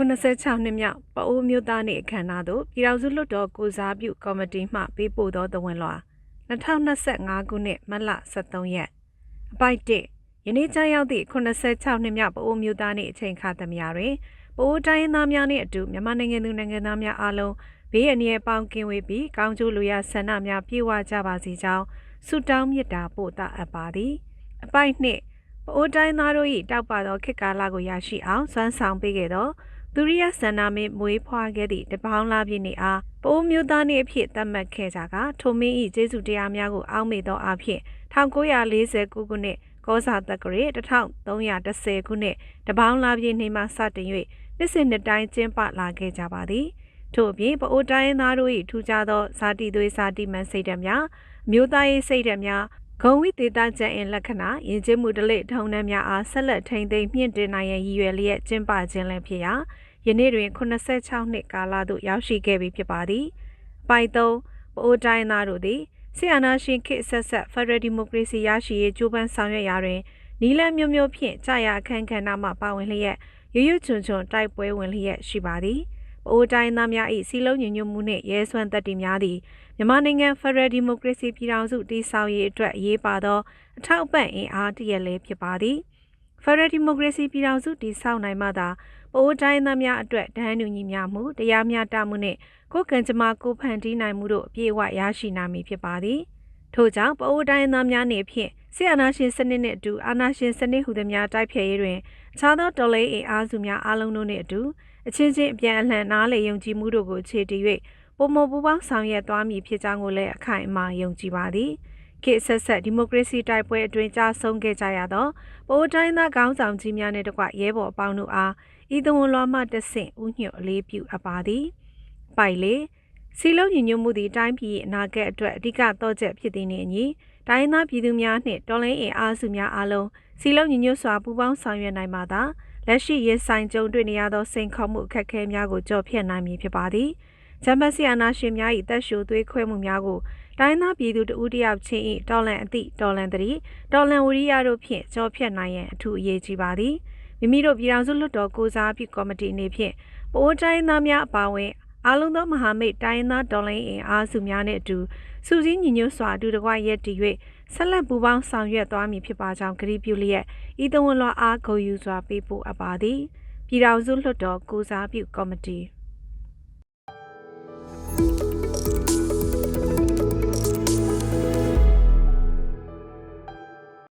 86နှစ်မြောက်ပအိုးမျိုးသားနေ့အခမ်းအနားသို့ပြည်ထောင်စုလွှတ်တော်ကိုစားပြုကော်မတီမှပေးပို့သောသဝင်လွှာ2025ခုနှစ်မတ်လ23ရက်အပိုက်1ယနေ့ကျရောက်သည့်86နှစ်မြောက်ပအိုးမျိုးသားနေ့အချိန်အခါသမယတွင်ပအိုးတိုင်းရင်းသားများနှင့်အတူမြန်မာနိုင်ငံသူနိုင်ငံသားများအားလုံးဘေးအန္တရာယ်ပေါင်းကင်းဝေးပြီးကောင်းကျိုးလူရဆန္ဒများပြည့်ဝကြပါစေကြောင်းဆုတောင်းမေတ္တာပို့သအပ်ပါသည်အပိုက်2ပအိုးတိုင်းသားတို့၏တောက်ပသောခေတ်ကာလကိုရရှိအောင်စွမ်းဆောင်ပေးခဲ့သော သူရိယဆန္ဒမင်းမွေးဖွားခဲ့သည့်တပေါင်းလာပြည့်နေအားပိုးမျိုးသားနှင့်အဖြစ်သတ်မှတ်ခဲ့ကြကထိုမင်း၏ကျေးဇူးတရားများကိုအောက်မေ့သောအဖြစ်1949ခုနှစ်ကောစာတက္ကရေ1310ခုနှစ်တပေါင်းလာပြည့်နေမှစတင်၍နှစ်စဉ်နှစ်တိုင်းကျင်းပလာခဲ့ကြပါသည်ထို့အပြင်ပအိုတိုင်းသားတို့၏ထူးခြားသောဇာတိသွေးဇာတိမှန်စိတ်ဓာတ်များမျိုးသားရေးစိတ်ဓာတ်များ ဂုံဝိသေသကျန်အင်လက္ခဏာယဉ်ကျေးမှုဒလိထုံနှံများအားဆက်လက်ထိန်သိမ်းမြင့်တင်နိုင်ရန်ရည်ရွယ်လျက်ကျင်းပခြင်းလည်းဖြစ်ရာယနေ့တွင်86နှစ်ကာလသို့ရောက်ရှိခဲ့ပြီဖြစ်ပါသည်။ပိုင်3ပအိုးတိုင်းသားတို့သည်ဆီယနာရှင်ခေတ်ဆက်ဆက်ဖက်ဒရယ်ဒီမိုကရေစီရရှိရေးကြိုးပမ်းဆောင်ရွက်ရာတွင်နီလန်းမျိုးမျိုးဖြင့်ကြာရအခမ်းခဏမှပါဝင်လျက်ရွရွချွန်ချွန်တိုက်ပွဲဝင်လျက်ရှိပါသည်။ ပအိုးတိုင်းသားများ၏စီလုံးညညမှုနှင့်ရဲစွမ်းသက်တည်များသည်မြန်မာနိုင်ငံဖက်ဒရယ်ဒီမိုကရေစီပြည်ထောင်စုတည်ဆောက်ရေးအတွက်အရေးပါသောအထောက်အပံ့အင်အားတရက်လည်းဖြစ်ပါသည်။ဖက်ဒရယ်ဒီမိုကရေစီပြည်ထောင်စုတည်ဆောက်နိုင်မှသာပိုးတိုင်းသားများအတွက်ဒန်းညူညီမျှမှုတရားမျှတမှုနှင့်ကိုယ်ကံကြမ္မာကိုဖန်တီးနိုင်မှုတို့အပြည့်အဝရရှိနိုင်မည်ဖြစ်ပါသည်ထို့ကြောင့်ပိုးတိုင်းသားများနေဖြင့်ဆီအာနာရှင်စနစ်နှင့်အတူအာနာရှင်စနစ်ဟူသည်များတိုက်ဖျက်ရေးတွင်အခြားသောတော်လှန်ရေးအားစုများအားလုံးတို့နှင့်အတူ အချင်းချင်းအပြန်အလှန်နားလည်ယုံကြည်မှုတို့ကိုခြေတည်၍ပုံမပူပေါင်းဆောင်ရွက်သွားမည်ဖြစ်ကြောင်းကိုလည်းအခိုင်အမာယုံကြည်ပါသည်ခေတ်ဆက်ဆက်ဒီမိုကရေစီတိုက်ပွဲအတွင်းကြာဆုံးခဲ့ကြရသောပိုးတိုင်းသားခေါင်းဆောင်ကြီးများနှင့်တကွရဲဘော်အပေါင်းတို့အားဤသဝန်လွှာမှတဆင့်ဥညွတ်အလေးပြုအပ်ပါသည်ပိုက်လေစီလုံးညီညွတ်မှုသည်တိုင်းပြည်အနာဂတ်အတွက်အဓိကတော့ချက်ဖြစ်သည်နှင့်အညီတိုင်းသားပြည်သူများနှင့်တော်လှန်ရေးအားစုများအားလုံးစီလုံးညီညွတ်စွာပူးပေါင်းဆောင်ရွက်နိုင်မှသာ လက်ရှိရင်ဆိုင်ကြုံတွေ့နေရသောစိန်ခေါ်မှုအခက်အခဲများကိုကြော်ဖြတ်နိုင်မည်ဖြစ်ပါသည်ဂျမတ်ဆီယာနာရှင်များ၏တက်ရှိုသွေးခွဲမှုများကိုတိုင်းသားပြည်သူတဦးတယောက်ချင်း၏တော်လန်အသည့်တော်လန်တည်းတော်လန်ဝရိယတို့ဖြင့်ကြော်ဖြတ်နိုင်ရန်အထူးအရေးကြီးပါသည်မိမိတို့ပြည်ထောင်စုလွှတ်တော်ကိုစားပြုကော်မတီအနေဖြင့်ပိုးတိုင်းသားများအပါအဝင် အားလုံးသောမဟာမိတ်တိုင်းသားဒေါ်လာအင်အားစုများနဲ့အတူစူးစီးညီညွတ်စွာအတူတကွရက်တည်၍ဆက်လက်ပူးပေါင်းဆောင်ရွက်သွားမည်ဖြစ်ပါကြောင်းကတိပြုလျက်ဤသဝန်လွှာအားဂုဏ်ယူစွာပေးပို့အပ်ပါသည်ပြည်ထောင်စုလွှတ်တော်ကိုစားပြုကော်မတီ